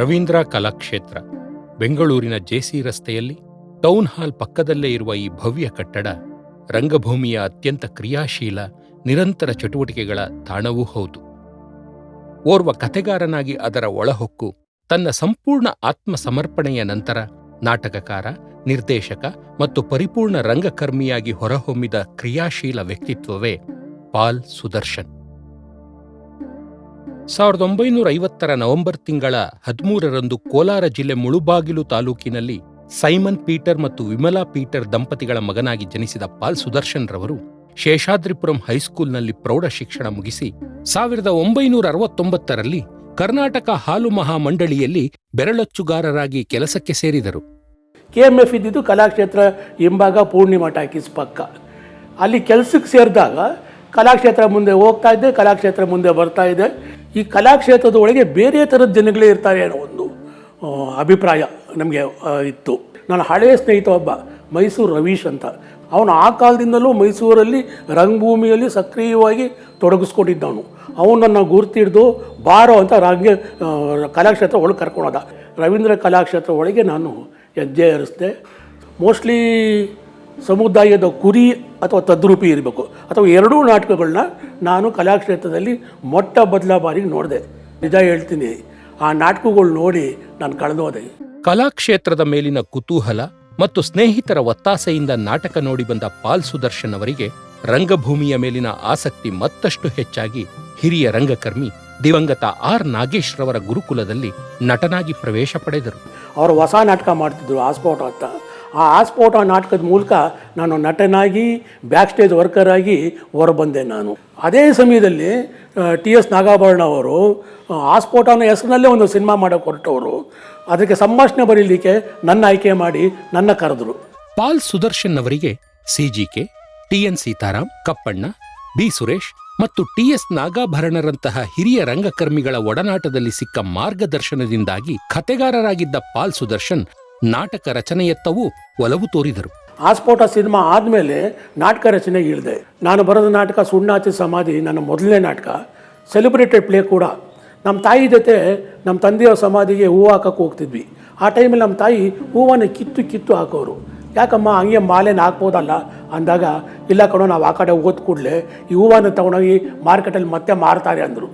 ರವೀಂದ್ರ ಕಲಾಕ್ಷೇತ್ರ, ಬೆಂಗಳೂರಿನ ಜೆಸಿ ರಸ್ತೆಯಲ್ಲಿ, town hall ಪಕ್ಕದಲ್ಲೇ ಇರುವ ಈ ಭವ್ಯ ಕಟ್ಟಡ, ರಂಗಭೂಮಿಯ ಅತ್ಯಂತ ಕ್ರಿಯಾಶೀಲ, ನಿರಂತರ ಚಟುವಟಿಕೆಗಳ ತಾಣವೂ ಹೌದು. ಓರ್ವ ಕಥೆಗಾರನಾಗಿ ಅದರ ಒಳಹೊಕ್ಕು, ತನ್ನ ಸಂಪೂರ್ಣ ಆತ್ಮಸಮರ್ಪಣೆಯ ನಂತರ ನಾಟಕಕಾರ, ನಿರ್ದೇಶಕ ಮತ್ತು ಪರಿಪೂರ್ಣ ರಂಗಕರ್ಮಿಯಾಗಿ ಹೊರಹೊಮ್ಮಿದ ಕ್ರಿಯಾಶೀಲ ವ್ಯಕ್ತಿತ್ವವೇ ಪಾಲ್ ಸುದರ್ಶನ್. ಸಾವಿರದ ಒಂಬೈನೂರ ಐವತ್ತರ ನವೆಂಬರ್ ತಿಂಗಳ ಹದಿಮೂರರಂದು ಕೋಲಾರ ಜಿಲ್ಲೆ ಮುಳುಬಾಗಿಲು ತಾಲೂಕಿನಲ್ಲಿ ಸೈಮನ್ ಪೀಟರ್ ಮತ್ತು ವಿಮಲಾ ಪೀಟರ್ ದಂಪತಿಗಳ ಮಗನಾಗಿ ಜನಿಸಿದ ಪಾಲ್ ಸುದರ್ಶನ್ ರವರು ಶೇಷಾದ್ರಿಪುರಂ ಹೈಸ್ಕೂಲ್ನಲ್ಲಿ ಪ್ರೌಢ ಶಿಕ್ಷಣ ಮುಗಿಸಿ ಸಾವಿರದ ಒಂಬೈನೂರ ಅರವತ್ತೊಂಬತ್ತರಲ್ಲಿ ಕರ್ನಾಟಕ ಹಾಲು ಮಹಾಮಂಡಳಿಯಲ್ಲಿ ಬೆರಳಚ್ಚುಗಾರರಾಗಿ ಕೆಲಸಕ್ಕೆ ಸೇರಿದರು. ಕೆ ಎಂ ಎಫ್ ಇದ್ದಿದ್ದು ಕಲಾಕ್ಷೇತ್ರ ಹಿಂಭಾಗ ಟಾಕೀಸ್ ಪಕ್ಕ ಅಲ್ಲಿ ಕೆಲಸಕ್ಕೆ ಸೇರಿದಾಗ ಕಲಾಕ್ಷೇತ್ರ ಮುಂದೆ ಹೋಗ್ತಾ ಇದ್ದೆ ಕಲಾಕ್ಷೇತ್ರ ಮುಂದೆ ಬರ್ತಾ ಇದೆ. ಈ ಕಲಾಕ್ಷೇತ್ರದ ಒಳಗೆ ಬೇರೆ ಥರದ ಜನಗಳೇ ಇರ್ತಾರೆ ಅನ್ನೋ ಒಂದು ಅಭಿಪ್ರಾಯ ನಮಗೆ ಇತ್ತು. ನನ್ನ ಹಳೆಯ ಸ್ನೇಹಿತ ಒಬ್ಬ, ಮೈಸೂರು ರವೀಶ್ ಅಂತ. ಅವನು ಆ ಕಾಲದಿಂದಲೂ ಮೈಸೂರಲ್ಲಿ ರಂಗಭೂಮಿಯಲ್ಲಿ ಸಕ್ರಿಯವಾಗಿ ತೊಡಗಿಸ್ಕೊಂಡಿದ್ದವನು. ಅವನನ್ನು ಗುರ್ತಿಡ್ದು, ಬಾರೋ ಅಂತ ರಂಗ ಕಲಾಕ್ಷೇತ್ರ ಒಳಗೆ ಕರ್ಕೊಂಡೋದ. ರವೀಂದ್ರ ಕಲಾಕ್ಷೇತ್ರ ಒಳಗೆ ನಾನು ಹೆಜ್ಜೆ ಹರಿಸ್ದೆ ಮೋಸ್ಟ್ಲಿ ಸಮುದಾಯದ ಕುರಿ ಅಥವಾ ತದ್ರೂಪಿ ಇರಬೇಕು. ಅಥವಾ ಎರಡೂ ನಾಟಕಗಳನ್ನ ನಾನು ಕಲಾಕ್ಷೇತ್ರದಲ್ಲಿ ಮೊಟ್ಟ ಮೊದಲ ಬಾರಿಗೆ ನೋಡಿದೆ. ನಿಜ ಹೇಳ್ತೀನಿ ಆ ನಾಟಕಗಳು ನೋಡಿ ನಾನು ಕಳೆದೋದೆ. ಕಲಾಕ್ಷೇತ್ರದ ಮೇಲಿನ ಕುತೂಹಲ ಮತ್ತು ಸ್ನೇಹಿತರ ಒತ್ತಾಸೆಯಿಂದ ನಾಟಕ ನೋಡಿ ಬಂದ ಪಾಲ್ ಸುದರ್ಶನ್ ಅವರಿಗೆ ರಂಗಭೂಮಿಯ ಮೇಲಿನ ಆಸಕ್ತಿ ಮತ್ತಷ್ಟು ಹೆಚ್ಚಾಗಿ ಹಿರಿಯ ರಂಗಕರ್ಮಿ ದಿವಂಗತ ಆರ್ ನಾಗೇಶ್ ರವರ ಗುರುಕುಲದಲ್ಲಿ ನಟನಾಗಿ ಪ್ರವೇಶ ಪಡೆದರು. ಅವರು ಹೊಸ ನಾಟಕ ಮಾಡ್ತಿದ್ರು ಆಸ್ಪೋಟ್ ಅಂತ ಆ ಆಸ್ಫೋಟ ನಾಟಕದ ಮೂಲಕ ನಾನು ನಟನಾಗಿ ಬ್ಯಾಕ್ ಸ್ಟೇಜ್ ವರ್ಕರ್ ಆಗಿ ಹೊರಬಂದೆ ನಾನು. ಅದೇ ಸಮಯದಲ್ಲಿ ಟಿ ಎಸ್ ನಾಗಾಭರಣ ಅವರು ಆಸ್ಫೋಟ ಅನ್ನೋ ಹೆಸರಿನಲ್ಲೇ ಒಂದು ಸಿನಿಮಾ ಮಾಡೋಕೆ ಹೊರಟವರು. ಅದಕ್ಕೆ ಸಂಭಾಷಣೆ ಬರೀಲಿಕ್ಕೆ ನನ್ನ ಆಯ್ಕೆ ಮಾಡಿ ನನ್ನ ಕರೆದರು. ಪಾಲ್ ಸುದರ್ಶನ್ ಅವರಿಗೆ C G K, T N Sitaram Kappanna, B Suresh ಮತ್ತು ಟಿ ಎಸ್ ನಾಗಾಭರಣರಂತಹ ಹಿರಿಯ ರಂಗಕರ್ಮಿಗಳ ಒಡನಾಟದಲ್ಲಿ ಸಿಕ್ಕ ಮಾರ್ಗದರ್ಶನದಿಂದಾಗಿ ಕತೆಗಾರರಾಗಿದ್ದ ಪಾಲ್ ಸುದರ್ಶನ್ ನಾಟಕ ರಚನೆಯತ್ತವೂ ಒಲವು ತೋರಿದರು. ಆಸ್ಫೋಟ ಸಿನಿಮಾ ಆದಮೇಲೆ ನಾಟಕ ರಚನೆಗೆ ಇಳಿದೆ. ನಾನು ಬರೆದ ನಾಟಕ ಸುಣ್ಣಾಚಿ ಸಮಾಧಿ, ನನ್ನ ಮೊದಲನೇ ನಾಟಕ. ಸೆಲೆಬ್ರೇಟೆಡ್ ಪ್ಲೇ ಕೂಡ. ನಮ್ಮ ತಾಯಿ ಜೊತೆ ನಮ್ಮ ತಂದೆಯವ್ರ ಸಮಾಧಿಗೆ ಹೂವು ಹಾಕಕ್ಕೆ ಹೋಗ್ತಿದ್ವಿ. ಆ ಟೈಮಲ್ಲಿ ನಮ್ಮ ತಾಯಿ ಹೂವನ್ನು ಕಿತ್ತು ಕಿತ್ತು ಹಾಕೋರು. ಯಾಕಮ್ಮ, ಹಂಗೆ ಮಾಲೆನ ಹಾಕ್ಬೋದಲ್ಲ? ಅಂದಾಗ, ಇಲ್ಲ ಕಣೋ, ನಾವು ಆ ಕಡೆ ಓದ್ ಕೂಡಲೇ ಈ ಹೂವನ್ನು ತೊಗೊಂಡೋಗಿ ಮಾರ್ಕೆಟಲ್ಲಿ ಮತ್ತೆ ಮಾರ್ತಾರೆ ಅಂದರು.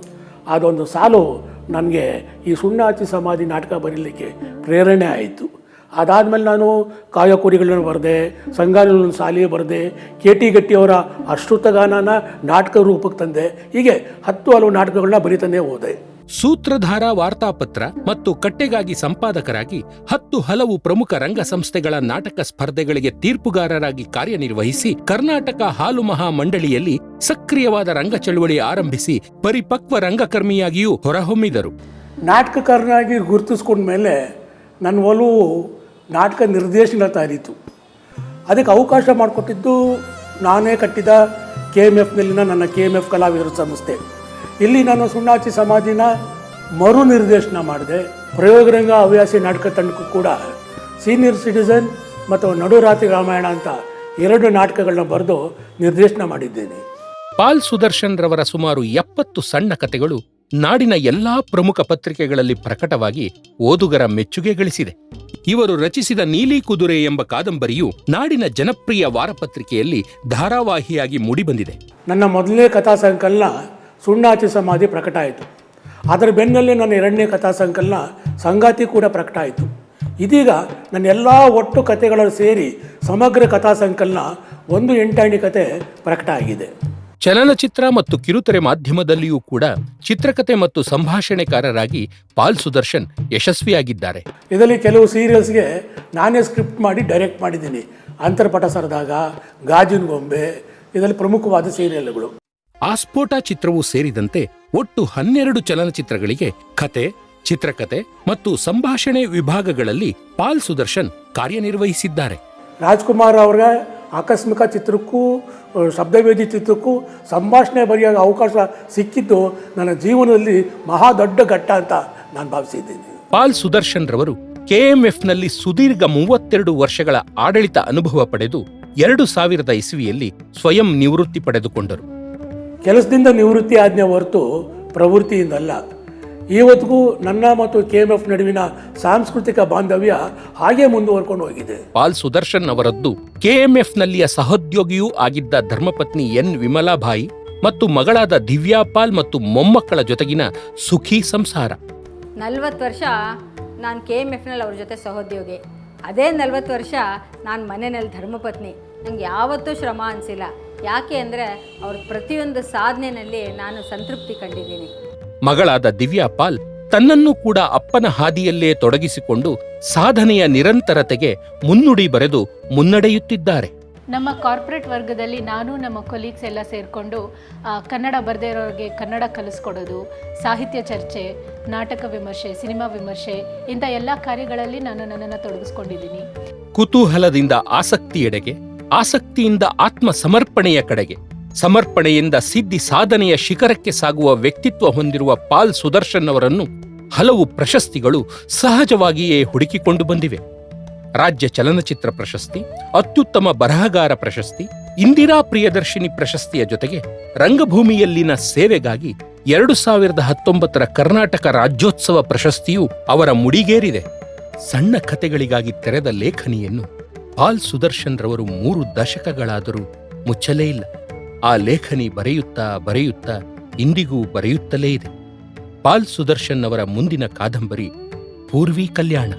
ಅದೊಂದು ಸಾಲು ನನಗೆ ಈ ಸುಣ್ಣಾಚಿ ಸಮಾಧಿ ನಾಟಕ ಬರೀಲಿಕ್ಕೆ ಪ್ರೇರಣೆ ಆಯಿತು. ಅದಾದಮೇಲೆ ನಾನು ಕಾಯಕುರಿಗಳನ್ನ ಬರೆದೆ ಸಂಗಾನೂರಿನ ಸಾಲಿ ಬರೆದೆ ಕೆ ಟಿ ಗಟ್ಟಿಯವರ ಅಶ್ರುತಗಾನನ ನಾಟಕ ರೂಪಕ್ಕೆ ತಂದೆ. ಹೀಗೆ ಹತ್ತು ಹಲವು ನಾಟಕಗಳನ್ನ ಬರೀತಾನೆ ಹೋದೆ. ಸೂತ್ರಧಾರ ವಾರ್ತಾಪತ್ರ ಮತ್ತು ಕಟ್ಟೆಗಾಗಿ ಸಂಪಾದಕರಾಗಿ ಹತ್ತು ಹಲವು ಪ್ರಮುಖ ರಂಗ ಸಂಸ್ಥೆಗಳ ನಾಟಕ ಸ್ಪರ್ಧೆಗಳಿಗೆ ತೀರ್ಪುಗಾರರಾಗಿ ಕಾರ್ಯನಿರ್ವಹಿಸಿ ಕರ್ನಾಟಕ ಹಾಲು ಮಹಾ ಮಂಡಳಿಯಲ್ಲಿ ಸಕ್ರಿಯವಾದ ರಂಗ ಚಳುವಳಿ ಆರಂಭಿಸಿ ಪರಿಪಕ್ವ ರಂಗಕರ್ಮಿಯಾಗಿಯೂ ಹೊರಹೊಮ್ಮಿದರು. ನಾಟಕಕಾರನಾಗಿ ಗುರುತಿಸ್ಕೊಂಡ ಮೇಲೆ ನನ್ನ ಒಲವು ನಾಟಕ ನಿರ್ದೇಶನ ತಾರೀತು. ಅದಕ್ಕೆ ಅವಕಾಶ ಮಾಡಿಕೊಟ್ಟಿದ್ದು ನಾನೇ ಕಟ್ಟಿದ ಕೆ ಎಂ ಎಫ್ನಲ್ಲಿನ ನನ್ನ ಕೆ ಎಂ ಎಫ್ ಕಲಾವಿದರ ಸಂಸ್ಥೆ. ಇಲ್ಲಿ ನಾನು ಸುಣ್ಣಾಚಿ ಸಮಾಧಿನ ಮರು ನಿರ್ದೇಶನ ಮಾಡಿದೆ. ಪ್ರಯೋಗರಂಗ ಹವ್ಯಾಸಿ ನಾಟಕ ತಂಡಕ್ಕೂ ಕೂಡ ಸೀನಿಯರ್ ಸಿಟಿಸನ್ ಮತ್ತು ನಡುರಾತ್ರಿ ರಾಮಾಯಣ ಅಂತ ಎರಡು ನಾಟಕಗಳನ್ನ ಬರೆದು ನಿರ್ದೇಶನ ಮಾಡಿದ್ದೇನೆ. ಪಾಲ್ ಸುದರ್ಶನ್ ರವರ ಸುಮಾರು ಎಪ್ಪತ್ತು ಸಣ್ಣ ಕಥೆಗಳು ನಾಡಿನ ಎಲ್ಲಾ ಪ್ರಮುಖ ಪತ್ರಿಕೆಗಳಲ್ಲಿ ಪ್ರಕಟವಾಗಿ ಓದುಗರ ಮೆಚ್ಚುಗೆ ಗಳಿಸಿದೆ. ಇವರು ರಚಿಸಿದ ನೀಲಿ ಕುದುರೆ ಎಂಬ ಕಾದಂಬರಿಯು ನಾಡಿನ ಜನಪ್ರಿಯ ವಾರಪತ್ರಿಕೆಯಲ್ಲಿ ಧಾರಾವಾಹಿಯಾಗಿ ಮೂಡಿಬಂದಿದೆ. ನನ್ನ ಮೊದಲನೇ ಕಥಾ ಸಂಕಲನ ಸುಣ್ಣಾಚಿ ಸಮಾಧಿ ಪ್ರಕಟ ಆಯಿತು. ಅದರ ಬೆನ್ನಲ್ಲೇ ನನ್ನ ಎರಡನೇ ಕಥಾ ಸಂಕಲನ ಸಂಗಾತಿ ಕೂಡ ಪ್ರಕಟ ಆಯಿತು. ಇದೀಗ ನನ್ನ ಎಲ್ಲ ಒಟ್ಟು ಕಥೆಗಳನ್ನು ಸೇರಿ ಸಮಗ್ರ ಕಥಾ ಸಂಕಲನ ಒಂದು ಎಂಟಾಣಿ ಕತೆ ಪ್ರಕಟ ಆಗಿದೆ. ಚಲನಚಿತ್ರ ಮತ್ತು ಕಿರುತೆರೆ ಮಾಧ್ಯಮದಲ್ಲಿಯೂ ಕೂಡ ಚಿತ್ರಕಥೆ ಮತ್ತು ಸಂಭಾಷಣೆಕಾರರಾಗಿ ಪಾಲ್ ಸುದರ್ಶನ್ ಯಶಸ್ವಿಯಾಗಿದ್ದಾರೆ. ಇದರಲ್ಲಿ ಕೆಲವು ಸೀರಿಯಲ್ಸ್ಗೆ ನಾನೇ ಸ್ಕ್ರಿಪ್ಟ್ ಮಾಡಿ ಡೈರೆಕ್ಟ್ ಮಾಡಿದ್ದೀನಿ. ಅಂತರ್ಪಟ ಸರದಾಗ ಗಾಜಿನ ಗೊಂಬೆ ಇದರಲ್ಲಿ ಪ್ರಮುಖವಾದ ಸೀರಿಯಲ್ಗಳು. ಆಸ್ಫೋಟ ಚಿತ್ರವೂ ಸೇರಿದಂತೆ ಒಟ್ಟು ಹನ್ನೆರಡು ಚಲನಚಿತ್ರಗಳಿಗೆ ಕತೆ ಚಿತ್ರಕಥೆ ಮತ್ತು ಸಂಭಾಷಣೆ ವಿಭಾಗಗಳಲ್ಲಿ ಪಾಲ್ ಸುದರ್ಶನ್ ಕಾರ್ಯನಿರ್ವಹಿಸಿದ್ದಾರೆ. ರಾಜ್ಕುಮಾರ್ ಅವರ ಆಕಸ್ಮಿಕ ಚಿತ್ರಕ್ಕೂ ಶಬ್ದವೇದಿ ಚಿತ್ರಕ್ಕೂ ಸಂಭಾಷಣೆ ಬರೆಯೋ ಅವಕಾಶ ಸಿಕ್ಕಿದ್ದು ನನ್ನ ಜೀವನದಲ್ಲಿ ಮಹಾ ದೊಡ್ಡ ಘಟ್ಟ ಅಂತ ನಾನು ಭಾವಿಸಿದ್ದೀನಿ. ಪಾಲ್ ಸುದರ್ಶನ್ ರವರು ಕೆಎಂಎಫ್ನಲ್ಲಿ ಸುದೀರ್ಘ ಮೂವತ್ತೆರಡು ವರ್ಷಗಳ ಆಡಳಿತ ಅನುಭವ ಪಡೆದು ಎರಡು ಸಾವಿರದ ಇಸವಿಯಲ್ಲಿ ಸ್ವಯಂ ನಿವೃತ್ತಿ ಪಡೆದುಕೊಂಡರು. ಕೆಲಸದಿಂದ ನಿವೃತ್ತಿ ಆಜ್ಞೆ ಹೊರತು ಪ್ರವೃತ್ತಿಯಿಂದಲ್ಲ. ಇವತ್ತಿಗೂ ನನ್ನ ಮತ್ತು ಕೆ ಎಂ ಎಫ್ ನಡುವಿನ ಸಾಂಸ್ಕೃತಿಕ ಬಾಂಧವ್ಯ ಹಾಗೆ ಮುಂದುವರ್ಕೊಂಡು ಹೋಗಿದೆ. ಪಾಲ್ ಸುದರ್ಶನ್ ಅವರದ್ದು ಕೆಎಂಎಫ್ನಲ್ಲಿಯ ಸಹೋದ್ಯೋಗಿಯೂ ಆಗಿದ್ದ ಧರ್ಮಪತ್ನಿ ಎನ್ ವಿಮಲಾಬಾಯಿ ಮತ್ತು ಮಗಳಾದ ದಿವ್ಯಾಪಾಲ್ ಮತ್ತು ಮೊಮ್ಮಕ್ಕಳ ಜೊತೆಗಿನ ಸುಖಿ ಸಂಸಾರ. ನಲ್ವತ್ತು ವರ್ಷ ನಾನು ಕೆ ಎಂ ಎಫ್ನಲ್ಲಿ ಅವ್ರ ಜೊತೆ ಸಹೋದ್ಯೋಗಿ. ಅದೇ ನಲ್ವತ್ತು ವರ್ಷ ನಾನು ಮನೆಯಲ್ಲಿ ಧರ್ಮಪತ್ನಿ. ನಂಗೆ ಯಾವತ್ತೂ ಶ್ರಮ ಅನಿಸಿಲ್ಲ. ಯಾಕೆ ಅಂದರೆ ಅವ್ರ ಪ್ರತಿಯೊಂದು ಸಾಧನೆಯಲ್ಲಿ ನಾನು ಸಂತೃಪ್ತಿ ಕಂಡಿದ್ದೀನಿ. ಮಗಳಾದ ದಿವ್ಯಾಪಾಲ್ ತನ್ನನ್ನು ಕೂಡ ಅಪ್ಪನ ಹಾದಿಯಲ್ಲೇ ತೊಡಗಿಸಿಕೊಂಡು ಸಾಧನೆಯ ನಿರಂತರತೆಗೆ ಮುನ್ನುಡಿ ಬರೆದು ಮುನ್ನಡೆಯುತ್ತಿದ್ದಾರೆ. ನಮ್ಮ ಕಾರ್ಪೊರೇಟ್ ವರ್ಗದಲ್ಲಿ ನಾನು ನಮ್ಮ ಕೊಲೀಗ್ಸ್ ಎಲ್ಲ ಸೇರಿಕೊಂಡು ಕನ್ನಡ ಬರದೇ ಇರೋರಿಗೆ ಕನ್ನಡ ಕಲಿಸ್ಕೊಡೋದು ಸಾಹಿತ್ಯ ಚರ್ಚೆ ನಾಟಕ ವಿಮರ್ಶೆ ಸಿನಿಮಾ ವಿಮರ್ಶೆ ಇಂಥ ಎಲ್ಲ ಕಾರ್ಯಗಳಲ್ಲಿ ನಾನು ನನ್ನನ್ನು ತೊಡಗಿಸ್ಕೊಂಡಿದ್ದೀನಿ. ಕುತೂಹಲದಿಂದ ಆಸಕ್ತಿಯೆಡೆಗೆ ಆಸಕ್ತಿಯಿಂದ ಆತ್ಮ ಸಮರ್ಪಣೆಯ ಕಡೆಗೆ ಸಮರ್ಪಣೆಯಿಂದ ಸಿದ್ಧಿ ಸಾಧನೆಯ ಶಿಖರಕ್ಕೆ ಸಾಗುವ ವ್ಯಕ್ತಿತ್ವ ಹೊಂದಿರುವ ಪಾಲ್ ಸುದರ್ಶನ್ ಅವರನ್ನು ಹಲವು ಪ್ರಶಸ್ತಿಗಳು ಸಹಜವಾಗಿಯೇ ಹುಡುಕಿಕೊಂಡು ಬಂದಿವೆ. ರಾಜ್ಯ ಚಲನಚಿತ್ರ ಪ್ರಶಸ್ತಿ, ಅತ್ಯುತ್ತಮ ಬರಹಗಾರ ಪ್ರಶಸ್ತಿ, ಇಂದಿರಾ ಪ್ರಿಯದರ್ಶಿನಿ ಪ್ರಶಸ್ತಿಯ ಜೊತೆಗೆ ರಂಗಭೂಮಿಯಲ್ಲಿನ ಸೇವೆಗಾಗಿ ಎರಡು ಸಾವಿರದ ಹತ್ತೊಂಬತ್ತರ ಕರ್ನಾಟಕ ರಾಜ್ಯೋತ್ಸವ ಪ್ರಶಸ್ತಿಯು ಅವರ ಮುಡಿಗೇರಿದೆ. ಸಣ್ಣ ಕಥೆಗಳಿಗಾಗಿ ತೆರೆದ ಲೇಖನಿಯನ್ನು ಪಾಲ್ ಸುದರ್ಶನ್ ರವರು ಮೂರು ದಶಕಗಳಾದರೂ ಮುಚ್ಚಲೇ ಇಲ್ಲ. ಆ ಲೇಖನಿ ಬರೆಯುತ್ತಾ ಬರೆಯುತ್ತಾ ಇಂದಿಗೂ ಬರೆಯುತ್ತಲೇ ಇದೆ. ಪಾಲ್ ಸುದರ್ಶನ್ ಅವರ ಮುಂದಿನ ಕಾದಂಬರಿ ಪೂರ್ವಿ ಕಲ್ಯಾಣ.